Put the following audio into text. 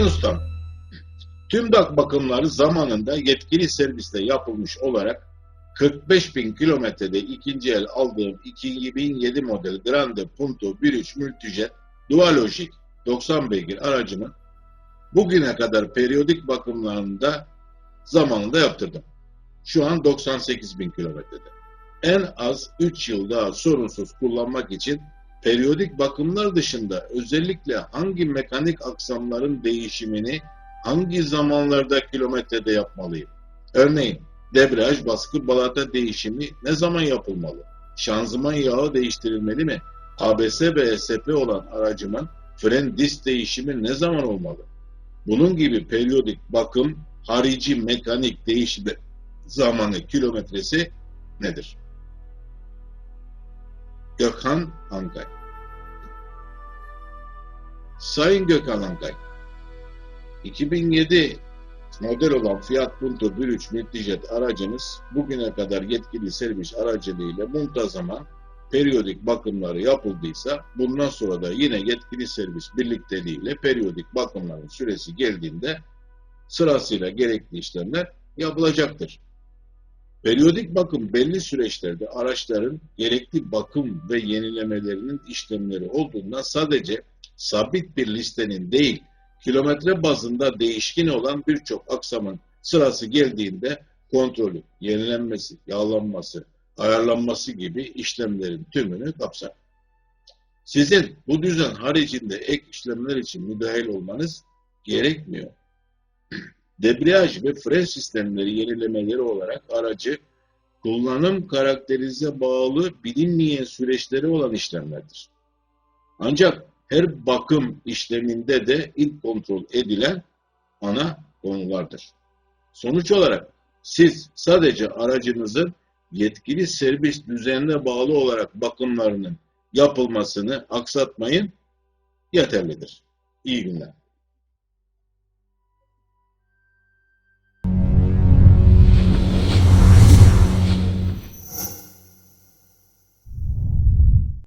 Ustam, tüm dak bakımları zamanında yetkili serviste yapılmış olarak 45 bin kilometrede ikinci el aldığım 2007 model Grande Punto 1.3 Multijet Dualojik 90 beygir aracımı bugüne kadar periyodik bakımlarında zamanında yaptırdım. Şu an 98 bin kilometrede. En az 3 yıl daha sorunsuz kullanmak için periyodik bakımlar dışında özellikle hangi mekanik aksamların değişimini hangi zamanlarda kilometrede yapmalıyım? Örneğin debriyaj baskı balata değişimi ne zaman yapılmalı? Şanzıman yağı değiştirilmeli mi? ABS ve ESP olan aracımın fren disk değişimi ne zaman olmalı? Bunun gibi periyodik bakım, harici mekanik değişimi zamanı kilometresi nedir? Gökhan Ankay Sayın Gökhan Ankay 2007 model olan Fiat Punto 1.3 Multijet aracınız bugüne kadar yetkili servis aracılığıyla muntazaman periyodik bakımları yapıldıysa bundan sonra da yine yetkili servis birlikteliğiyle periyodik bakımların süresi geldiğinde sırasıyla gerekli işlemler yapılacaktır. Periyodik bakım belli süreçlerde araçların gerekli bakım ve yenilemelerinin işlemleri olduğundan sadece sabit bir listenin değil, kilometre bazında değişkin olan birçok aksamın sırası geldiğinde kontrolü, yenilenmesi, yağlanması, ayarlanması gibi işlemlerin tümünü kapsar. Sizin bu düzen haricinde ek işlemler için müdahil olmanız gerekmiyor. Debriyaj ve fren sistemleri yenilemeleri olarak aracı kullanım karakterize bağlı bilinmeyen süreçleri olan işlemlerdir. Ancak her bakım işleminde de ilk kontrol edilen ana konulardır. Sonuç olarak siz sadece aracınızın yetkili servis düzenine bağlı olarak bakımlarının yapılmasını aksatmayın yeterlidir. İyi günler.